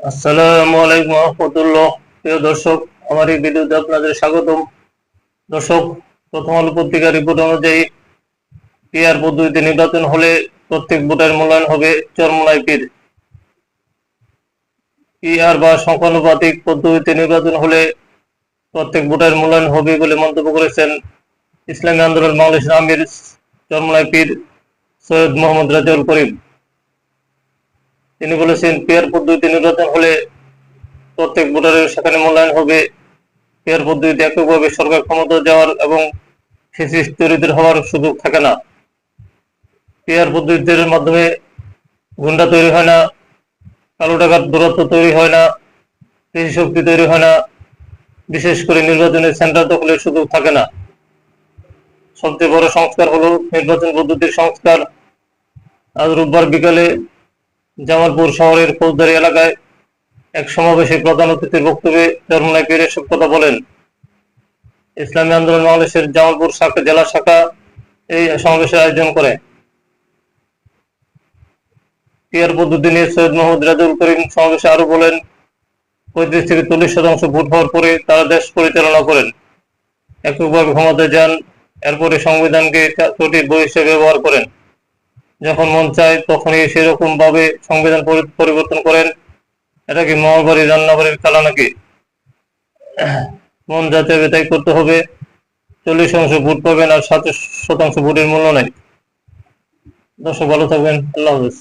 আসসালামু আলাইকুম রহমতুল্লাহ। প্রিয় দর্শক, আমার এই ভিডিওতে আপনাদের স্বাগতম। দর্শক, প্রথম আলো পত্রিকার রিপোর্ট অনুযায়ী পিআর পদ্ধতিতে নির্বাচন হলে প্রত্যেক ভোটার মূল্যায়ন হবে চরমলাই পীর। পিআর বা সংখ্যানুপাতিক পদ্ধতিতে নির্বাচন হলে প্রত্যেক ভোটার মূল্যায়ন হবে বলে মন্তব্য করেছেন ইসলামী আন্দোলন বাংলাদেশের আমির চরমলাই সৈয়দ মোহাম্মদ রাজাউল করিম। তিনি বলেছেন, পেয়ার পদ্ধতিতে নির্বাচন হলে প্রত্যেক ভোটারের সেখানে মূল্যায়ন হবে। পেয়ার পদ্ধতিতে এককভাবে সরকার ক্ষমতা যাওয়ার এবং ফেসিস্ট চরিত্র হওয়ার সুযোগ থাকে না। পেয়ার পদ্ধতির মাধ্যমে গুন্ডা তৈরি হয় না, কালো টাকার দূরত্ব তৈরি হয় না, কৃষি শক্তি তৈরি হয় না, বিশেষ করে নির্বাচনের সেন্টার দখলের সুযোগ থাকে না। সবচেয়ে বড় সংস্কার হলো নির্বাচন পদ্ধতির সংস্কার। আজ রোববার বিকালে জামালপুর শহরের ফৌজদারি এলাকায় এক সমাবেশে প্রধান অতিথির বক্তব্যে চরমনাই পীর এসব কথা বলেন। ইসলামী আন্দোলন বাংলাদেশের জামালপুর শাখা, জেলা শাখা এই সমাবেশের আয়োজন করে। পিয়ার পদ্ধতি নিয়ে সৈয়দ মোহাম্মদ রাজুল করিম সমাবেশে আরও বলেন, পঁয়ত্রিশ থেকে চল্লিশ শতাংশ ভোট হওয়ার পরে তারা দেশ পরিচালনা করেন। এককভাবে ক্ষমতায় যান, এরপরে সংবিধানকে বই হিসেবে ব্যবহার করেন। যখন মন চায় তখনই সেরকম ভাবে সংবিধান পরিবর্তন করেন। এটা কি মহাবাড়ি রান্নাবাড়ির খেলা নাকি? মন যাতে চাইবে তাই করতে হবে। চল্লিশ শতাংশ ভোট পাবেন আর সাত শতাংশ ভোটের মূল্য নাই। দর্শক, ভালো থাকবেন। আল্লাহ হাফেজ।